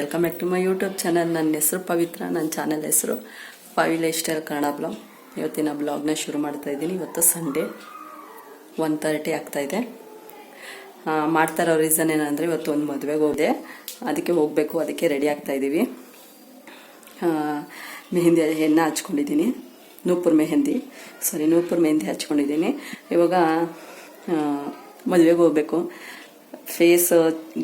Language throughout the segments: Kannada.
Welcome back to my YouTube channel. ನನ್ನ ಹೆಸರು ಪವಿತ್ರ, ನನ್ನ ಚಾನಲ್ ಹೆಸರು Pavi life style Kannada blog. ಇವತ್ತಿನ ಬ್ಲಾಗ್ನ ಶುರು ಮಾಡ್ತಾ ಇದ್ದೀನಿ. ಇವತ್ತು ಸಂಡೇ ಒನ್ ತರ್ಟಿ ಆಗ್ತಾಯಿದೆ ಮಾಡ್ತಾ ಇರೋ ರೀಸನ್ ಏನಂದರೆ ಇವತ್ತು ಒಂದು ಮದುವೆಗೆ ಹೋಗಿದೆ ಅದಕ್ಕೆ ಹೋಗಬೇಕು, ಅದಕ್ಕೆ ರೆಡಿ ಆಗ್ತಾ ಇದ್ದೀವಿ ಮೆಹಂದಿ ಎಣ್ಣೆ ಹಚ್ಕೊಂಡಿದ್ದೀನಿ. ನೂಪುರ್ ಮೆಹಂದಿ. ಸಾರಿ ನೂಪುರ್ ಮೆಹಂದಿ ಹಚ್ಕೊಂಡಿದ್ದೀನಿ. ಇವಾಗ ಮದುವೆಗೆ ಹೋಗಬೇಕು. ಫೇಸ್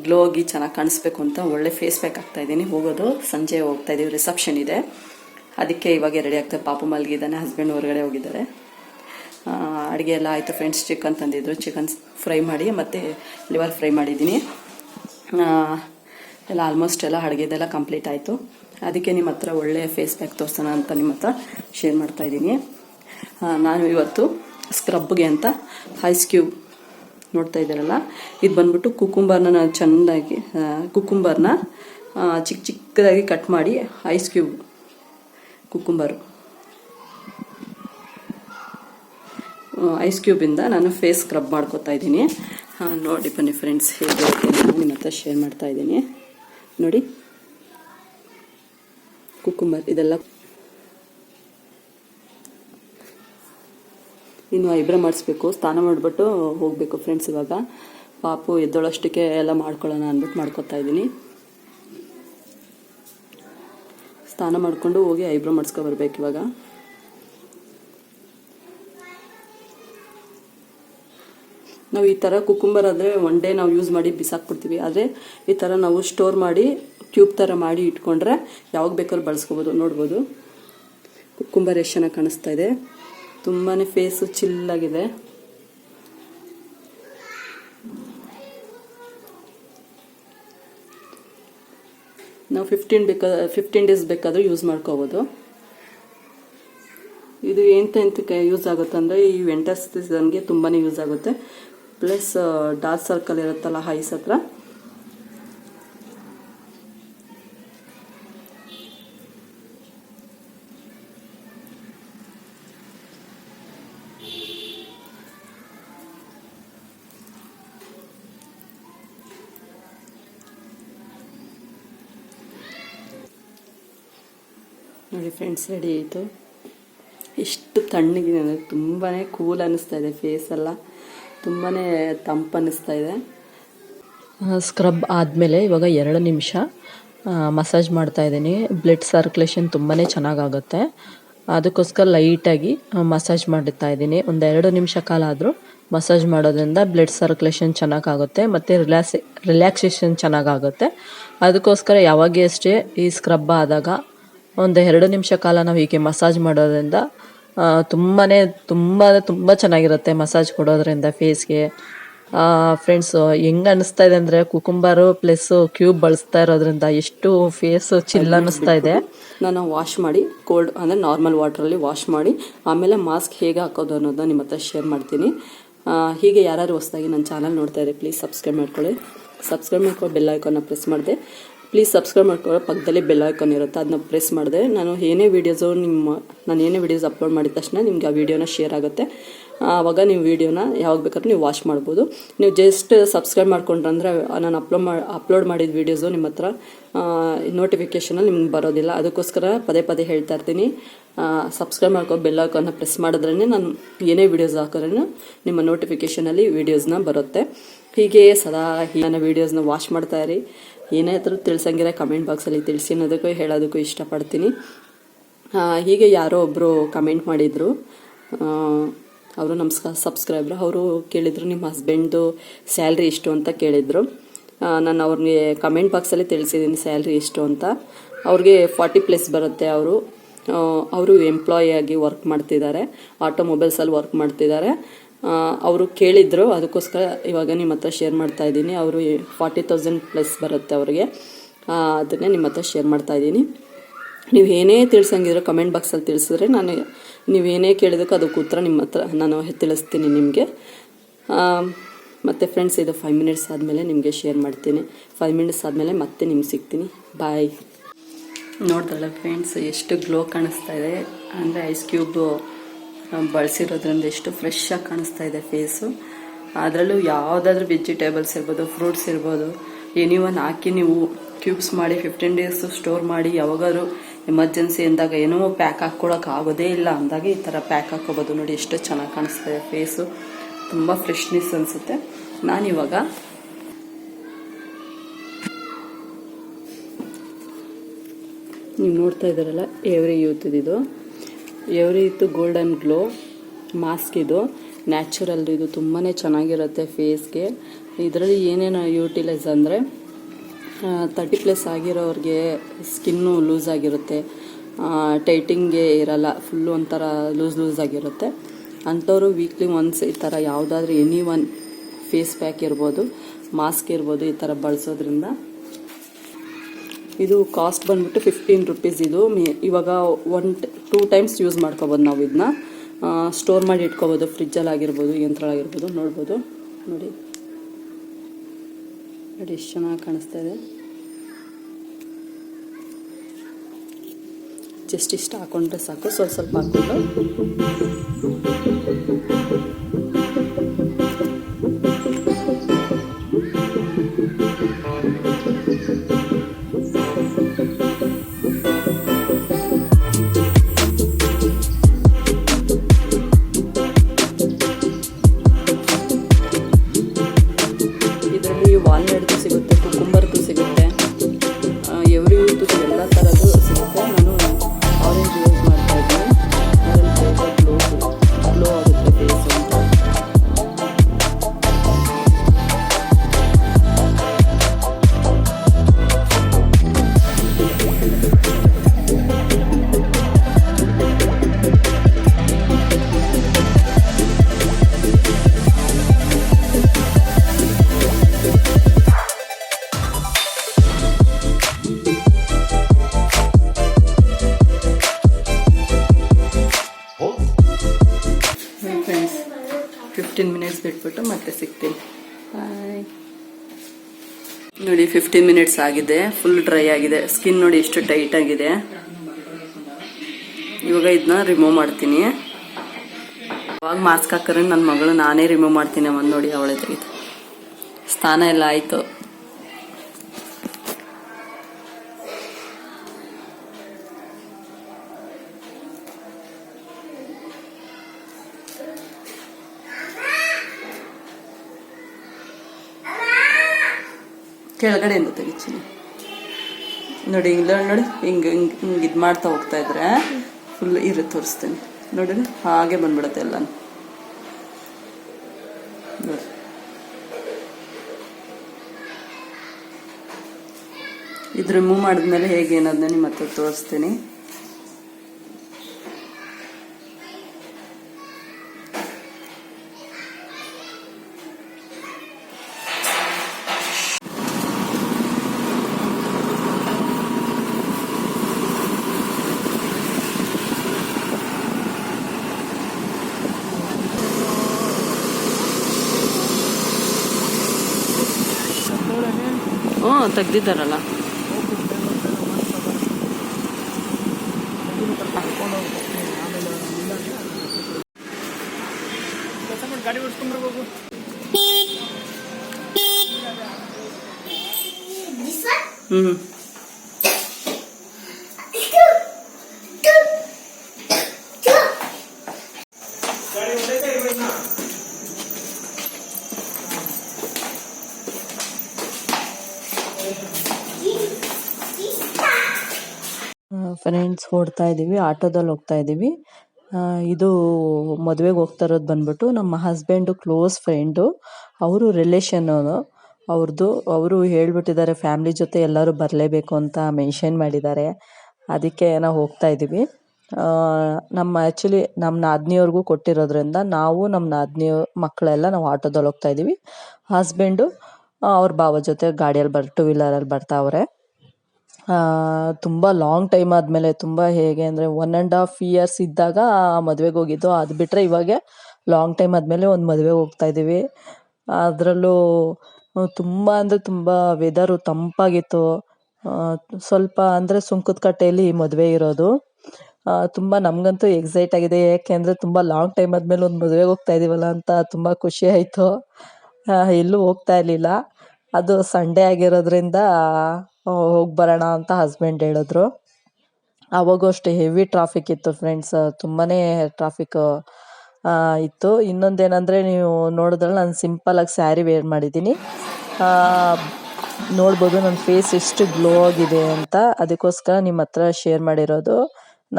ಗ್ಲೋ ಆಗಿ ಚೆನ್ನಾಗಿ ಕಾಣಿಸ್ಬೇಕು ಅಂತ ಒಳ್ಳೆ ಫೇಸ್ ಪ್ಯಾಕ್ ಹಾಕ್ತಾ ಇದ್ದೀನಿ. ಹೋಗೋದು. ಸಂಜೆ ಹೋಗ್ತಾ ಇದ್ದೀವಿ ರಿಸೆಪ್ಷನ್ ಇದೆ. ಅದಕ್ಕೆ ಇವಾಗ ರೆಡಿ ಆಗ್ತಾ ಪಾಪು ಮಲಗಿದ್ದಾನೆ ಹಸ್ಬೆಂಡ್ ಹೊರಗಡೆ ಹೋಗಿದ್ದಾರೆ. ಅಡುಗೆ ಎಲ್ಲ ಆಯಿತು ಫ್ರೆಂಡ್ಸ್ ಚಿಕನ್ ತಂದಿದ್ರು. ಚಿಕನ್ ಫ್ರೈ ಮಾಡಿ ಮತ್ತು ಲಿವರ್ ಫ್ರೈ ಮಾಡಿದ್ದೀನಿ. ಎಲ್ಲ ಆಲ್ಮೋಸ್ಟ್ ಎಲ್ಲ ಅಡುಗೆದೆಲ್ಲ ಕಂಪ್ಲೀಟ್ ಆಯಿತು. ಅದಕ್ಕೆ ನಿಮ್ಮ ಹತ್ರ ಒಳ್ಳೆ ಫೇಸ್ ಪ್ಯಾಕ್ ತೋರಿಸೋಣ ಅಂತ ನಿಮ್ಮ ಹತ್ರ ಶೇರ್ ಮಾಡ್ತಾ ಇದ್ದೀನಿ. ನಾನು ಇವತ್ತು ಸ್ಕ್ರಬ್ಗೆ ಅಂತ ಐಸ್ ಕ್ಯೂಬ್ ನೋಡ್ತಾ ಇದ್ದಾರಲ್ಲ? ಇದು ಬಂದ್ಬಿಟ್ಟು ಕುಕುಂಬರ್ನ ನಾನು ಚೆನ್ನಾಗಿ ಕುಕುಂಬರ್ನ ಚಿಕ್ಕ ಚಿಕ್ಕದಾಗಿ ಕಟ್ ಮಾಡಿ ಐಸ್ ಕ್ಯೂಬ್ ಕುಕುಂಬರು. ಐಸ್ ಕ್ಯೂಬಿಂದ ನಾನು ಫೇಸ್ ಸ್ಕ್ರಬ್ ಮಾಡ್ಕೋತಾ ಇದ್ದೀನಿ. ನೋಡಿ ಬನ್ನಿ ಫ್ರೆಂಡ್ಸ್, ಹೇಗೆ ನಿಮ್ಮ ಹತ್ರ ಶೇರ್ ಮಾಡ್ತಾ ಇದ್ದೀನಿ. ನೋಡಿ. ಕುಕುಂಬರ್ ಇದೆಲ್ಲ ಇನ್ನು ಐಬ್ರೋ ಮಾಡಿಸ್ಬೇಕು, ಸ್ನಾನ ಮಾಡಿಬಿಟ್ಟು ಹೋಗಬೇಕು ಫ್ರೆಂಡ್ಸ್ ಇವಾಗ. ಪಾಪು ಎದ್ದೊಳಷ್ಟಕ್ಕೆ ಎಲ್ಲ ಮಾಡ್ಕೊಳ್ಳೋಣ ಅಂದ್ಬಿಟ್ಟು ಮಾಡ್ಕೊತಾ ಇದ್ದೀನಿ. ಸ್ನಾನ ಮಾಡಿಕೊಂಡು ಹೋಗಿ ಐಬ್ರೋ ಮಾಡಿಸ್ಕೊ ಬರ್ಬೇಕು ಇವಾಗ. ನಾವು ಈ ಥರ ಕುಕುಂಬರ್ ಆದರೆ ಒನ್ ಡೇ ನಾವು ಯೂಸ್ ಮಾಡಿ ಬಿಸಾಕ್ಬಿಡ್ತೀವಿ. ಆದರೆ ಈ ಥರ ನಾವು ಸ್ಟೋರ್ ಮಾಡಿ ಕ್ಯೂಬ್ ಥರ ಮಾಡಿ ಇಟ್ಕೊಂಡ್ರೆ ಯಾವಾಗ ಬೇಕಾದ್ರೂ ಬಳಸ್ಕೋಬೋದು, ನೋಡ್ಬೋದು. ಕುಕುಂಬರ್ ಎಷ್ಟು ಚೆನ್ನಾಗಿ ಕಾಣಿಸ್ತಾ ಇದೆ. ತುಂಬಾ ಫೇಸು ಚಿಲ್ಲಾಗಿದೆ ನಾವು ಫಿಫ್ಟೀನ್ ಬೇಕಾ ಫಿಫ್ಟೀನ್ ಡೇಸ್ ಬೇಕಾದರೂ ಯೂಸ್ ಮಾಡ್ಕೋಬೋದು. ಇದು ಎಂತ ಎಂತಕ್ಕೆ ಯೂಸ್ ಆಗುತ್ತೆ ಅಂದರೆ ಈ ವೆಂಟರ್ ಸೀಸನ್ಗೆ ತುಂಬಾ ಯೂಸ್ ಆಗುತ್ತೆ. ಪ್ಲಸ್ ಡಾರ್ಕ್ ಸರ್ಕಲ್ ಇರುತ್ತಲ್ಲ ಹೈಸ್ ಹತ್ರ. ನೋಡಿ ಫ್ರೆಂಡ್ಸ್ ರೆಡಿ ಆಯಿತು. ಎಷ್ಟು ತಣ್ಣಗಿದೆ ಅಂದರೆ ತುಂಬಾ ಕೂಲ್ ಅನ್ನಿಸ್ತಾ ಇದೆ ಫೇಸ್ ಎಲ್ಲ. ತುಂಬಾ ತಂಪು ಅನ್ನಿಸ್ತಾ ಇದೆ. ಸ್ಕ್ರಬ್ ಆದಮೇಲೆ ಇವಾಗ ಎರಡು ನಿಮಿಷ ಮಸಾಜ್ ಮಾಡ್ತಾ ಇದ್ದೀನಿ. ಬ್ಲಡ್ ಸರ್ಕ್ಯುಲೇಷನ್ ತುಂಬಾ ಚೆನ್ನಾಗಾಗುತ್ತೆ. ಅದಕ್ಕೋಸ್ಕರ ಲೈಟಾಗಿ ಮಸಾಜ್ ಮಾಡ್ತಾ ಇದ್ದೀನಿ. ಒಂದು ಎರಡು ನಿಮಿಷ ಕಾಲ ಆದರೂ ಮಸಾಜ್ ಮಾಡೋದ್ರಿಂದ ಬ್ಲಡ್ ಸರ್ಕ್ಯುಲೇಷನ್ ಚೆನ್ನಾಗಾಗುತ್ತೆ ಮತ್ತು ರಿಲ್ಯಾಕ್ಸ್ ರಿಲ್ಯಾಕ್ಸೇಷನ್ ಚೆನ್ನಾಗಾಗುತ್ತೆ. ಅದಕ್ಕೋಸ್ಕರ ಯಾವಾಗೇ ಅಷ್ಟೇ ಈ ಸ್ಕ್ರಬ್ ಆದಾಗ ಒಂದು ಎರಡು ನಿಮಿಷ ಕಾಲ ನಾವು ಹೀಗೆ ಮಸಾಜ್ ಮಾಡೋದ್ರಿಂದ ತುಂಬಾ ತುಂಬ ತುಂಬ ಚೆನ್ನಾಗಿರುತ್ತೆ ಮಸಾಜ್ ಕೊಡೋದ್ರಿಂದ ಫೇಸ್ಗೆ. ಫ್ರೆಂಡ್ಸ್ ಹೆಂಗೆ ಅನ್ನಿಸ್ತಾ ಇದೆ ಅಂದರೆ ಕುಕುಂಬರು ಪ್ಲಸ್ ಕ್ಯೂಬ್ ಬಳಸ್ತಾ ಇರೋದ್ರಿಂದ ಎಷ್ಟು ಫೇಸ್ ಚಿಲ್ ಅನ್ನಿಸ್ತಾ ಇದೆ. ನಾನು ವಾಶ್ ಮಾಡಿ ಕೋಲ್ಡ್ ಅಂದರೆ ನಾರ್ಮಲ್ ವಾಟ್ರಲ್ಲಿ ವಾಶ್ ಮಾಡಿ ಆಮೇಲೆ ಮಾಸ್ಕ್ ಹೇಗೆ ಹಾಕೋದು ಅನ್ನೋದನ್ನ ನಿಮ್ಮ ಹತ್ರ ಶೇರ್ ಮಾಡ್ತೀನಿ. ಹೀಗೆ ಯಾರು ಹೊಸದಾಗಿ ನನ್ನ ಚಾನಲ್ ನೋಡ್ತಾ ಇದ್ದಾರೆ ಪ್ಲೀಸ್ ಸಬ್ಸ್ಕ್ರೈಬ್ ಮಾಡ್ಕೊಳ್ಳಿ. ಸಬ್ಸ್ಕ್ರೈಬ್ ಮಾಡ್ಕೊಂಡು ಬೆಲ್ ಐಕಾನ್ನ ಪ್ರೆಸ್ ಮಾಡಿದೆ. ಪ್ಲೀಸ್ ಸಬ್ಸ್ಕ್ರೈಬ್ ಮಾಡ್ಕೊಳ್ಳೋ ಪಕ್ಕದಲ್ಲಿ ಬೆಲ್ ಐಕಾನ್ ಇರುತ್ತೆ ಅದನ್ನ ಪ್ರೆಸ್ ಮಾಡಿದೆ. ನಾನು ಏನೇ ವೀಡಿಯೋಸು ನಿಮ್ಮ, ನಾನು ಏನೇ ವೀಡಿಯೋಸ್ ಅಪ್ಲೋಡ್ ಮಾಡಿದ ತಕ್ಷಣ ನಿಮ್ಗೆ ಆ ವಿಡಿಯೋನ ಶೇರ್ ಆಗುತ್ತೆ. ಆವಾಗ ನೀವು ವಿಡಿಯೋನ ಯಾವಾಗ ಬೇಕಾದ್ರೂ ನೀವು ವಾಚ್ ಮಾಡ್ಬೋದು. ನೀವು ಜಸ್ಟ್ ಸಬ್ಸ್ಕ್ರೈಬ್ ಮಾಡ್ಕೊಂಡ್ರಂದ್ರೆ ನಾನು ಅಪ್ಲೋಡ್ ಮಾಡಿ ಅಪ್ಲೋಡ್ ಮಾಡಿದ ವೀಡಿಯೋಸು ನಿಮ್ಮ ಹತ್ರ ನೋಟಿಫಿಕೇಷನಲ್ಲಿ ನಿಮ್ಗೆ ಬರೋದಿಲ್ಲ. ಅದಕ್ಕೋಸ್ಕರ ಪದೇ ಪದೇ ಹೇಳ್ತಾ ಇರ್ತೀನಿ. ಸಬ್ಸ್ಕ್ರೈಬ್ ಮಾಡ್ಕೊ ಬೆಲ್ ಐಕಾನ್ನ ಪ್ರೆಸ್ ಮಾಡಿದ್ರೇ ನಾನು ಏನೇ ವೀಡಿಯೋಸ್ ಹಾಕಿದ್ರೂ ನಿಮ್ಮ ನೋಟಿಫಿಕೇಷನಲ್ಲಿ ವೀಡಿಯೋಸ್ನ ಬರುತ್ತೆ. ಹೀಗೆ ಸದಾ ನನ್ನ ವೀಡಿಯೋಸ್ನ ವಾಚ್ ಮಾಡ್ತಾ ಇರಿ. ಏನೇ ಹತ್ರ ತಿಳ್ಸಂಗಿರೋ ಕಮೆಂಟ್ ಬಾಕ್ಸಲ್ಲಿ ತಿಳಿಸಿ ಅನ್ನೋದಕ್ಕೂ ಹೇಳೋದಕ್ಕೂ ಇಷ್ಟಪಡ್ತೀನಿ. ಹೀಗೆ ಯಾರೋ ಒಬ್ಬರು ಕಮೆಂಟ್ ಮಾಡಿದರು. ಅವರು ನಮಸ್ಕಾರ ಸಬ್ಸ್ಕ್ರೈಬರ್ ಅವರು ಕೇಳಿದರು ನಿಮ್ಮ ಹಸ್ಬೆಂಡ್ದು ಸ್ಯಾಲ್ರಿ ಎಷ್ಟು ಅಂತ ಕೇಳಿದರು. ನಾನು ಅವ್ರಿಗೆ ಕಮೆಂಟ್ ಬಾಕ್ಸಲ್ಲಿ ತಿಳಿಸಿದ್ದೀನಿ ಸ್ಯಾಲ್ರಿ ಎಷ್ಟು ಅಂತ. ಅವ್ರಿಗೆ ಫಾರ್ಟಿ ಪ್ಲಸ್ ಬರುತ್ತೆ ಅವರು. ಅವರು ಎಂಪ್ಲಾಯಿ ಆಗಿ ವರ್ಕ್ ಮಾಡ್ತಿದ್ದಾರೆ. ಆಟೋಮೊಬೈಲ್ಸಲ್ಲಿ ವರ್ಕ್ ಮಾಡ್ತಿದ್ದಾರೆ. ಅವರು ಕೇಳಿದ್ರು, ಅದಕ್ಕೋಸ್ಕರ ಇವಾಗ ನಿಮ್ಮ ಹತ್ರ ಶೇರ್ ಮಾಡ್ತಾ ಇದ್ದೀನಿ. ಅವರು ಫಾರ್ಟಿ ತೌಸಂಡ್ ಪ್ಲಸ್ ಬರುತ್ತೆ ಅವರಿಗೆ. ಅದನ್ನೇ ನಿಮ್ಮ ಹತ್ರ ಶೇರ್ ಮಾಡ್ತಾ ಇದ್ದೀನಿ. ನೀವು ಏನೇ ತಿಳ್ಸಂಗಿದ್ರೆ ಕಮೆಂಟ್ ಬಾಕ್ಸಲ್ಲಿ ತಿಳಿಸಿದ್ರೆ ನಾನು ಏನೇ ಕೇಳಿದಕ್ಕೂ ಅದಕ್ಕೆ ಉತ್ತರ ನಿಮ್ಮ ಹತ್ರ ನಾನು ತಿಳಿಸ್ತೀನಿ ನಿಮಗೆ. ಮತ್ತು ಫ್ರೆಂಡ್ಸ್ ಇದು ಫೈವ್ ಮಿನಿಟ್ಸ್ ಆದಮೇಲೆ ನಿಮಗೆ ಶೇರ್ ಮಾಡ್ತೀನಿ. ಫೈವ್ ಮಿನಿಟ್ಸ್ ಆದಮೇಲೆ ಮತ್ತೆ ನಿಮ್ಗೆ ಸಿಗ್ತೀನಿ. ಬಾಯ್ ನೋಡ್ದಲ್ಲ ಫ್ರೆಂಡ್ಸ್ ಎಷ್ಟು ಗ್ಲೋ ಕಾಣಿಸ್ತಾ ಇದೆ. ಅಂದರೆ ಐಸ್ ಕ್ಯೂಬ್ ಬಳಸಿರೋದ್ರಿಂದ ಎಷ್ಟು ಫ್ರೆಶ್ ಆಗಿ ಕಾಣಿಸ್ತಾ ಇದೆ ಫೇಸು ಅದರಲ್ಲೂ ಯಾವುದಾದ್ರೂ ವೆಜಿಟೇಬಲ್ಸ್ ಇರ್ಬೋದು ಫ್ರೂಟ್ಸ್ ಇರ್ಬೋದು ಎನಿ ಒನ್ ಹಾಕಿ ನೀವು ಕ್ಯೂಬ್ಸ್ ಮಾಡಿ ಫಿಫ್ಟೀನ್ ಡೇಸ್ ಸ್ಟೋರ್ ಮಾಡಿ, ಯಾವಾಗಾದ್ರು ಎಮರ್ಜೆನ್ಸಿ ಅಂದಾಗ ಏನೋ ಪ್ಯಾಕ್ ಹಾಕ್ಕೊಳಕ್ಕೆ ಆಗೋದೇ ಇಲ್ಲ ಅಂದಾಗ ಈ ಥರ ಪ್ಯಾಕ್ ಹಾಕೋಬೋದು. ನೋಡಿ ಎಷ್ಟು ಚೆನ್ನಾಗಿ ಕಾಣಿಸ್ತಿದೆ ಫೇಸು ತುಂಬ ಫ್ರೆಶ್ನೆಸ್ ಅನಿಸುತ್ತೆ. ನಾನಿವಾಗ ನೀವು ನೋಡ್ತಾ ಇದ್ದಾರಲ್ಲ ಎವ್ರಿ ಯೂತ್ ಇದು. ಎವ್ರಿ ಇತ್ತು ಗೋಲ್ಡನ್ ಗ್ಲೋ ಮಾಸ್ಕ್ ಇದು. ನ್ಯಾಚುರಲ್ ಇದು. ತುಂಬಾ ಚೆನ್ನಾಗಿರುತ್ತೆ ಫೇಸ್ಗೆ ಇದರಲ್ಲಿ ಏನೇನು ಯೂಟಿಲೈಸ್ ಅಂದರೆ ತರ್ಟಿ ಪ್ಲಸ್ ಆಗಿರೋರಿಗೆ ಸ್ಕಿನ್ನು ಲೂಸ್ ಆಗಿರುತ್ತೆ. ಟೈಟಿಂಗ್ಗೆ ಇರಲ್ಲ. ಫುಲ್ಲು ಒಂಥರ ಲೂಸ್ ಲೂಸ್ ಆಗಿರುತ್ತೆ. ಅಂಥವ್ರು ವೀಕ್ಲಿ ಒನ್ಸ್ ಈ ಥರ ಯಾವುದಾದ್ರೂ ಎನಿ ಒನ್ ಫೇಸ್ ಪ್ಯಾಕ್ ಇರ್ಬೋದು ಮಾಸ್ಕ್ ಇರ್ಬೋದು ಈ ಥರ ಬಳಸೋದ್ರಿಂದ. ಇದು ಕಾಸ್ಟ್ ಬಂದ್ಬಿಟ್ಟು ಫಿಫ್ಟೀನ್ ರುಪೀಸ್ ಇದು. ಇವಾಗ ಒನ್ ಟೂ ಟೈಮ್ಸ್ ಯೂಸ್ ಮಾಡ್ಕೋಬೋದು ನಾವು ಇದನ್ನ ಸ್ಟೋರ್ ಮಾಡಿ ಇಟ್ಕೋಬೋದು ಫ್ರಿಜ್ಜಲ್ಲಿ ಆಗಿರ್ಬೋದು ಯಂತ್ರಗಳಾಗಿರ್ಬೋದು ನೋಡ್ಬೋದು. ನೋಡಿ. ನೋಡಿ ಎಷ್ಟು ಚೆನ್ನಾಗಿ ಕಾಣಿಸ್ತಾ ಇದೆ. ಜಸ್ಟ್ ಇಷ್ಟು ಹಾಕೊಂಡ್ರೆ ಸಾಕು. ಸ್ವಲ್ಪ ಸ್ವಲ್ಪ ಹಾಕ್ಕೊಂಡು ಬಿಟ್ಬಿಟ್ಟು ಮತ್ತೆ ಸಿಗ್ತೀನಿ. ಬಾಯ್ ನೋಡಿ ಫಿಫ್ಟೀನ್ ಮಿನಿಟ್ಸ್ ಆಗಿದೆ. ಫುಲ್ ಡ್ರೈ ಆಗಿದೆ. ಸ್ಕಿನ್ ನೋಡಿ ಎಷ್ಟು ಟೈಟ್ ಆಗಿದೆ. ಇವಾಗ ಇದನ್ನ ರಿಮೂವ್ ಮಾಡ್ತೀನಿ. ಅವಾಗ ಮಾಸ್ಕ್ ಹಾಕಿದ್ರೆ ನನ್ನ ಮಗಳು ನಾನೇ ರಿಮೂವ್ ಮಾಡ್ತೀನಿ ಒಂದು ನೋಡಿ, ಅವಳೆ ತೆಗೆದು ಸ್ಥಾನ ಎಲ್ಲ ಆಯಿತು. ಕೆಳಗಡೆಯಿಂದ ತೆಗಿತೀನಿ. ನೋಡಿ, ಇಲ್ಲ, ನೋಡಿ, ಹಿಂಗೆ ಹಿಂಗೆ ಹಿಂಗೆ ಇದು ಮಾಡ್ತಾ ಹೋಗ್ತಾ ಇದ್ರೆ ಫುಲ್ ಇರು ತೋರಿಸ್ತೀನಿ. ನೋಡಿ, ಹಾಗೆ ಬಂದ್ಬಿಡುತ್ತೆ ಎಲ್ಲ ನೋಡಿ. ರಿಮೂವ್ ಮಾಡಿದ್ಮೇಲೆ ಹೇಗೆ ಏನದನ್ನ ನಿಮ್ಮ ಹತ್ರ ತೋರಿಸ್ತೀನಿ. ಹ್ಞೂ ತೆಗ್ದಿದ್ದಾರಲ್ಲ. ಗಾಡಿ ಹ್ಞೂ ಫ್ರೆಂಡ್ಸ್ ಹೊಡ್ತಾ ಇದ್ದೀವಿ, ಆಟೋದಲ್ಲಿ ಹೋಗ್ತಾ ಇದೀವಿ ಇದು ಮದುವೆಗೆ ಹೋಗ್ತಾ ಇರೋದು ಬಂದ್ಬಿಟ್ಟು ನಮ್ಮ ಹಸ್ಬೆಂಡು ಕ್ಲೋಸ್ ಫ್ರೆಂಡು ಅವರು ರಿಲೇಷನ್ ಅವ್ರದ್ದು ಅವರು ಹೇಳ್ಬಿಟ್ಟಿದ್ದಾರೆ ಫ್ಯಾಮ್ಲಿ ಜೊತೆ ಎಲ್ಲರೂ ಬರಲೇಬೇಕು ಅಂತ ಮೆನ್ಷನ್ ಮಾಡಿದ್ದಾರೆ. ಅದಕ್ಕೆ ನಾವು ಹೋಗ್ತಾ ಇದ್ದೀವಿ. ನಮ್ಮ ಆ್ಯಕ್ಚುಲಿ ನಮ್ಮ ನಾದಿನಿಯವ್ರಿಗೂ ಕೊಟ್ಟಿರೋದ್ರಿಂದ ನಾವು ನಮ್ಮ ನಾದಿನಿ ಮಕ್ಕಳೆಲ್ಲ ನಾವು ಆಟೋದಲ್ಲಿ ಹೋಗ್ತಾ ಇದ್ದೀವಿ. ಹಸ್ಬೆಂಡು ಅವ್ರ ಭಾವ ಜೊತೆ ಗಾಡಿಯಲ್ಲಿ ಬರ್ ಟೂ ವೀಲರಲ್ಲಿ ಬರ್ತಾವ್ರೆ. ತುಂಬ ಲಾಂಗ್ ಟೈಮ್ ಆದಮೇಲೆ ತುಂಬ ಹೇಗೆ ಅಂದರೆ ಒನ್ ಆ್ಯಂಡ್ ಹಾಫ್ ಇಯರ್ಸ್ ಇದ್ದಾಗ ಮದುವೆಗೆ ಹೋಗಿದ್ದು. ಅದು ಬಿಟ್ಟರೆ ಇವಾಗ ಲಾಂಗ್ ಟೈಮ್ ಆದಮೇಲೆ ಒಂದು ಮದುವೆಗೆ ಹೋಗ್ತಾ ಇದ್ದೀವಿ. ಅದರಲ್ಲೂ ತುಂಬ ಅಂದರೆ ತುಂಬ ವೆದರು ತಂಪಾಗಿತ್ತು. ಸ್ವಲ್ಪ ಅಂದರೆ ಸುಂಕದ ಕಟ್ಟೆಯಲ್ಲಿ ಮದುವೆ ಇರೋದು. ತುಂಬ ನಮಗಂತೂ ಎಕ್ಸೈಟ್ ಆಗಿದೆ. ಏಕೆಂದರೆ ತುಂಬ ಲಾಂಗ್ ಟೈಮ್ ಆದಮೇಲೆ ಒಂದು ಮದುವೆಗೆ ಹೋಗ್ತಾ ಇದ್ದೀವಲ್ಲ ಅಂತ ತುಂಬ ಖುಷಿ ಆಯಿತು. ಎಲ್ಲೂ ಹೋಗ್ತಾ ಇರಲಿಲ್ಲ. ಅದು ಸಂಡೇ ಆಗಿರೋದ್ರಿಂದ ಹೋಗಿ ಬರೋಣ ಅಂತ ಹಸ್ಬೆಂಡ್ ಹೇಳಿದ್ರು. ಅವಾಗೂ ಅಷ್ಟೇ ಹೆವಿ ಟ್ರಾಫಿಕ್ ಇತ್ತು ಫ್ರೆಂಡ್ಸ್ ತುಂಬಾ ಟ್ರಾಫಿಕ್ ಇತ್ತು. ಇನ್ನೊಂದೇನೆಂದರೆ ನೀವು ನೋಡಿದ್ರೆ ನಾನು ಸಿಂಪಲಾಗಿ ಸ್ಯಾರಿ ವೇರ್ ಮಾಡಿದ್ದೀನಿ. ನೋಡ್ಬೋದು ನನ್ನ ಫೇಸ್ ಎಷ್ಟು ಗ್ಲೋ ಆಗಿದೆ ಅಂತ. ಅದಕ್ಕೋಸ್ಕರ ನಿಮ್ಮ ಹತ್ರ ಶೇರ್ ಮಾಡಿರೋದು.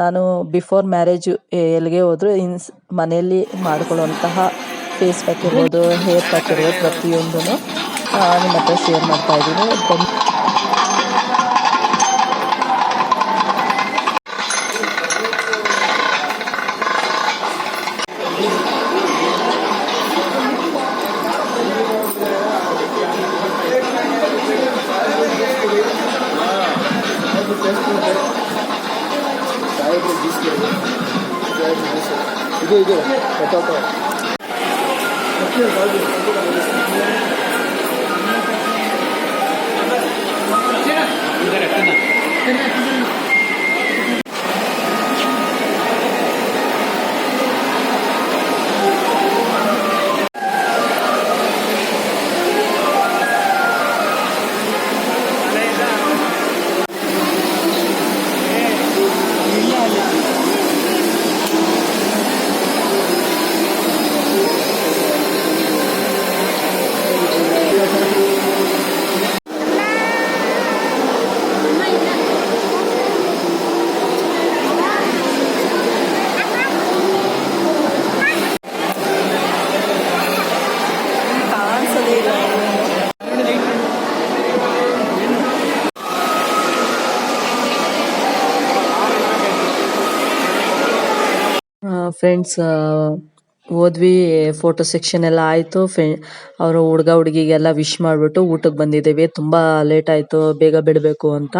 ನಾನು ಬಿಫೋರ್ ಮ್ಯಾರೇಜ್ ಎಲ್ಲಿಗೆ ಹೋದ್ರು, ಇನ್ ಮನೆಯಲ್ಲಿ ಮಾಡಿಕೊಳ್ಳುವಂತಹ ಫೇಸ್ ಪ್ಯಾಕ್ ಇರ್ಬೋದು ಹೇರ್ ಪ್ಯಾಕ್ ಇರ್ಬೋದು ಪ್ರತಿಯೊಂದೂ ನಿಮ್ಮ ಹತ್ರ ಶೇರ್ ಮಾಡ್ತಾ ಇದ್ದೀನಿ. 이게 이게 갔다 왔다 어떻게 가지고 가져가 보겠습니다 제가 끝나 끝나 끝나 ಗೊತ್ತಾಗ್ತಾ ಫ್ರೆಂಡ್ಸ್ ಹೋದ್ವಿ ಫೋಟೋ ಸೆಕ್ಷನ್ ಎಲ್ಲ ಆಯಿತು. ಅವರು ಹುಡುಗ ಹುಡುಗಿಗೆಲ್ಲ ವಿಶ್ ಮಾಡಿಬಿಟ್ಟು ಊಟಕ್ಕೆ ಬಂದಿದ್ದೀವಿ. ತುಂಬ ಲೇಟ್ ಆಯ್ತು ಬೇಗ ಬಿಡಬೇಕು ಅಂತ.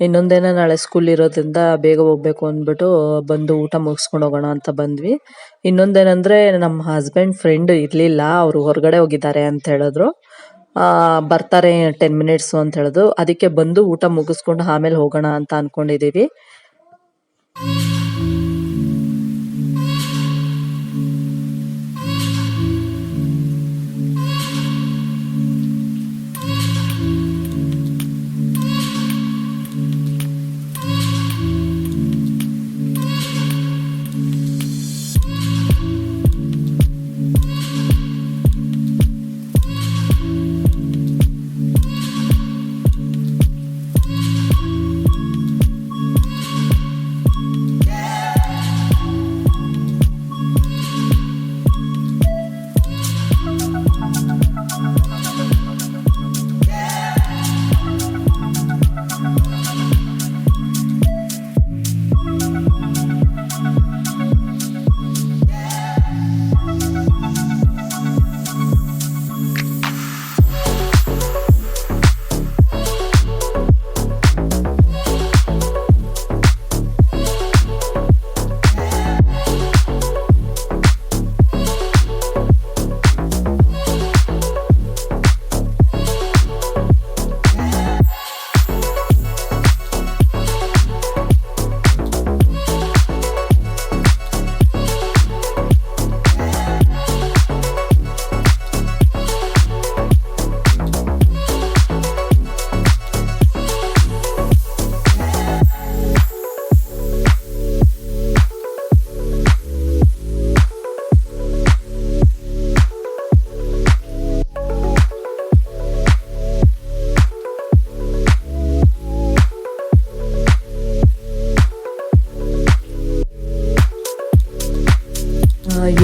ಇನ್ನೊಂದೇನೋ ನಾಳೆ ಸ್ಕೂಲ್ ಇರೋದ್ರಿಂದ ಬೇಗ ಹೋಗ್ಬೇಕು ಅಂದ್ಬಿಟ್ಟು ಬಂದು ಊಟ ಮುಗಿಸ್ಕೊಂಡು ಹೋಗೋಣ ಅಂತ ಬಂದ್ವಿ. ಇನ್ನೊಂದೇನಂದ್ರೆ ನಮ್ಮ ಹಸ್ಬೆಂಡ್ ಫ್ರೆಂಡ್ ಇರಲಿಲ್ಲ ಅವರು ಹೊರಗಡೆ ಹೋಗಿದ್ದಾರೆ ಅಂತ ಹೇಳಿದ್ರು. ಆ, ಬರ್ತಾರೆ ಟೆನ್ ಮಿನಿಟ್ಸು ಅಂತ ಹೇಳಿದ್ರು. ಅದಕ್ಕೆ ಬಂದು ಊಟ ಮುಗಿಸ್ಕೊಂಡು ಆಮೇಲೆ ಹೋಗೋಣ ಅಂತ ಅನ್ಕೊಂಡಿದ್ದೀವಿ.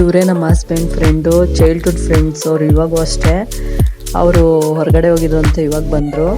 ಇವರೇ ನಮ್ಮ ಹಸ್ಬೆಂಡ್ ಫ್ರೆಂಡು ಚೈಲ್ಡ್ಹುಡ್ ಫ್ರೆಂಡ್ಸ್ ಅವ್ರು ಇವಾಗೂ ಅಷ್ಟೇ. ಅವರು ಹೊರಗಡೆ ಹೋಗಿದ್ರು ಅಂತ ಇವಾಗ ಬಂದರು.